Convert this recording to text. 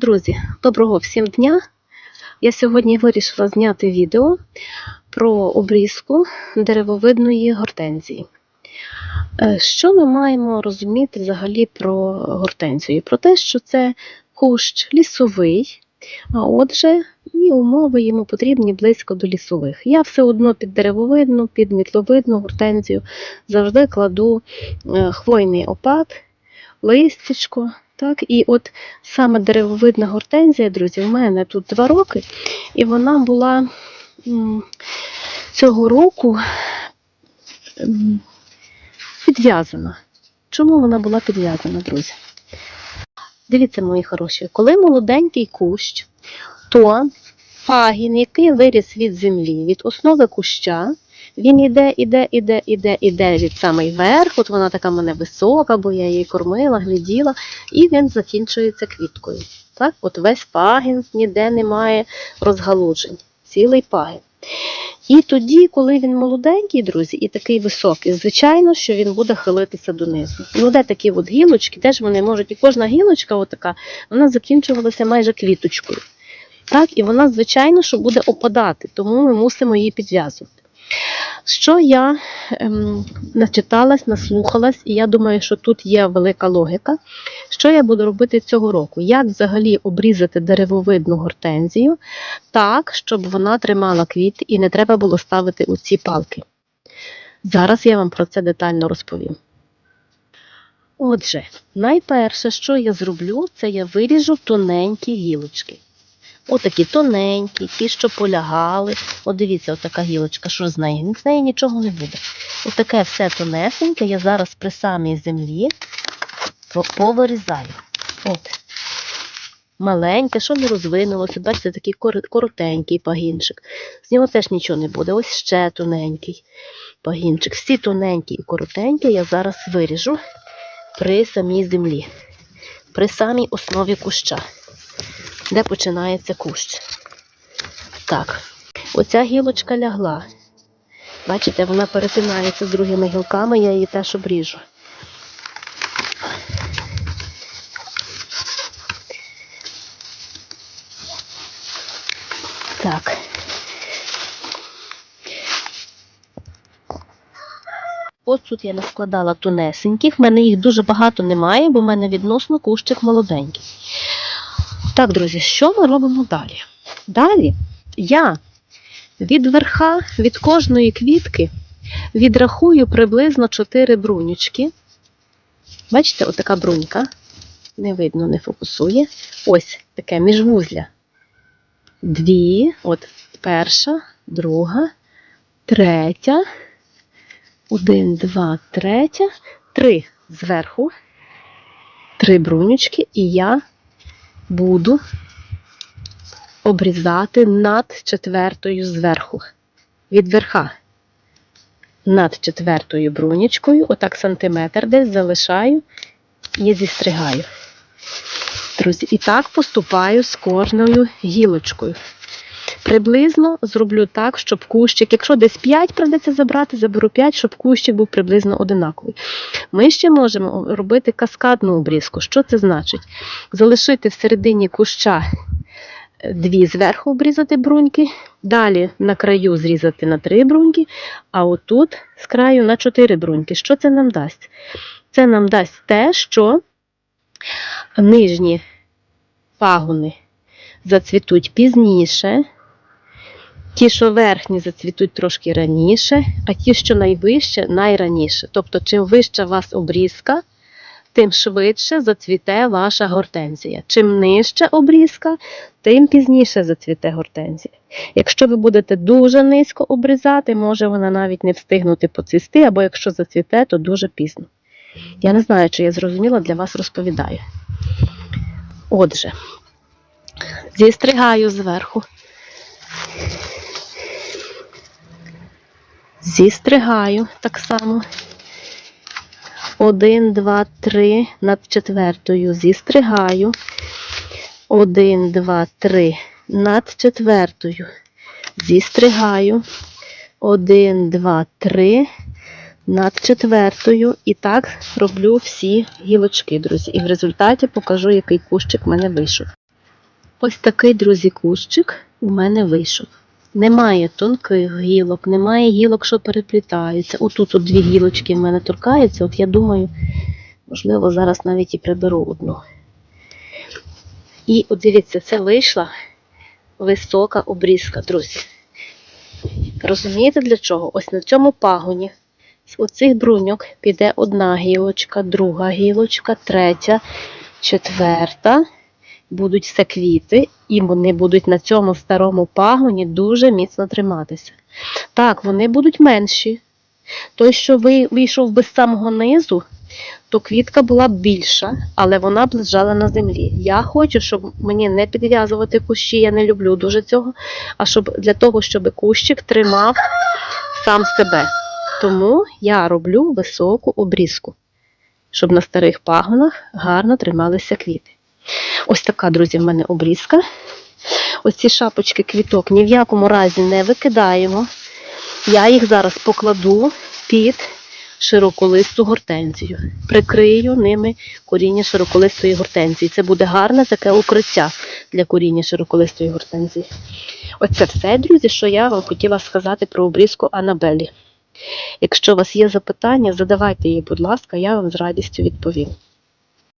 Друзі, доброго всім дня! Я сьогодні вирішила зняти відео про обрізку деревовидної гортензії. Е, Що ми маємо розуміти взагалі про гортензію? Про те, що це кущ лісовий, а отже, і умови йому потрібні близько до лісових. Я все одно під деревовидну, під мітловидну гортензію завжди кладу е, хвойний опад, листячко. Так, і от саме деревовидна гортензія, друзі, в мене тут два роки, і вона була цього року підв'язана. Чому вона була підв'язана, друзі? Дивіться, мої хороші, коли молоденький кущ, то пагін, який виріс від землі, від основи куща, він іде, іде, іде, іде, іде від самий верх. От вона така в мене висока, бо я її кормила, гляділа, і він закінчується квіткою. Так? От весь пагін, ніде немає розгалуджень, цілий пагін. І тоді, коли він молоденький, друзі, і такий високий, звичайно, що він буде хилитися донизу. Ну, де такі от гілочки, де ж вони можуть, і кожна гілочка, отака, вона закінчувалася майже квіточкою. Так, і вона, звичайно, що буде опадати, тому ми мусимо її підв'язувати. Що я ем, начиталась, наслухалась, і я думаю, що тут є велика логіка. Що я буду робити цього року? Як взагалі обрізати деревовидну гортензію так, щоб вона тримала квіти і не треба було ставити у ці палки? Зараз я вам про це детально розповім. Отже, найперше, що я зроблю, це я виріжу тоненькі гілочки. Отакі тоненькі, ті, що полягали. От дивіться, отака гілочка, що з неї? З неї нічого не буде. Отаке все тонесеньке я зараз при самій землі повирізаю. От. Маленьке, що не розвинулося, бачите, такий коротенький пагінчик. З нього теж нічого не буде. Ось ще тоненький пагінчик. Всі тоненькі і коротенькі я зараз виріжу при самій землі, при самій основі куща де починається кущ. Так, оця гілочка лягла. Бачите, вона перетинається з другими гілками, я її теж обріжу. Так. Ось тут я наскладала тонесеньких, в мене їх дуже багато немає, бо в мене відносно кущик молоденький. Так, друзі, що ми робимо далі? Далі я від верха, від кожної квітки відрахую приблизно 4 брунючки. Бачите, отака брунька. Не видно, не фокусує. Ось таке міжвузля. Дві, от перша, друга, третя. Один, два, третя, три зверху, три брунючки, і я буду обрізати над четвертою зверху, від верха. Над четвертою брунічкою, отак сантиметр десь залишаю і зістригаю. Друзі, і так поступаю з кожною гілочкою. Приблизно зроблю так, щоб кущик, якщо десь 5 придеться забрати, заберу 5, щоб кущик був приблизно одинаковий. Ми ще можемо робити каскадну обрізку. Що це значить? Залишити всередині куща е, дві зверху обрізати бруньки, далі на краю зрізати на три бруньки, а отут з краю на чотири бруньки. Що це нам дасть? Це нам дасть те, що нижні пагони зацвітуть пізніше. Ті, що верхні, зацвітуть трошки раніше, а ті, що найвище, найраніше. Тобто, чим вища у вас обрізка, тим швидше зацвіте ваша гортензія. Чим нижча обрізка, тим пізніше зацвіте гортензія. Якщо ви будете дуже низько обрізати, може вона навіть не встигнути поцвісти, або якщо зацвіте, то дуже пізно. Я не знаю, чи я зрозуміла, для вас розповідаю. Отже, зістригаю зверху. Зістригаю так само. Один, два, три над четвертою зістригаю. Один, два, три над четвертою. Зістригаю. Один, два, три над четвертою. І так роблю всі гілочки, друзі. І в результаті покажу, який кущик в мене вийшов. Ось такий, друзі, кущик у мене вийшов. Немає тонких гілок, немає гілок, що переплітаються. Отут от дві гілочки в мене торкаються. От я думаю, можливо, зараз навіть і приберу одну. І от дивіться, це вийшла висока обрізка, друзі. Розумієте для чого? Ось на цьому пагоні з оцих бруньок піде одна гілочка, друга гілочка, третя, четверта. Будуть все квіти, і вони будуть на цьому старому пагоні дуже міцно триматися. Так, вони будуть менші. Той, що ви- вийшов без самого низу, то квітка була б більша, але вона б лежала на землі. Я хочу, щоб мені не підв'язувати кущі, я не люблю дуже цього, а щоб для того, щоб кущик тримав сам себе. Тому я роблю високу обрізку, щоб на старих пагонах гарно трималися квіти. Ось така, друзі, в мене обрізка. Ось ці шапочки квіток ні в якому разі не викидаємо. Я їх зараз покладу під широколисту гортензію. Прикрию ними коріння широколистої гортензії. Це буде гарне таке укриття для коріння широколистої гортензії. Оце все, друзі, що я вам хотіла сказати про обрізку Анабелі. Якщо у вас є запитання, задавайте їх, будь ласка, я вам з радістю відповім.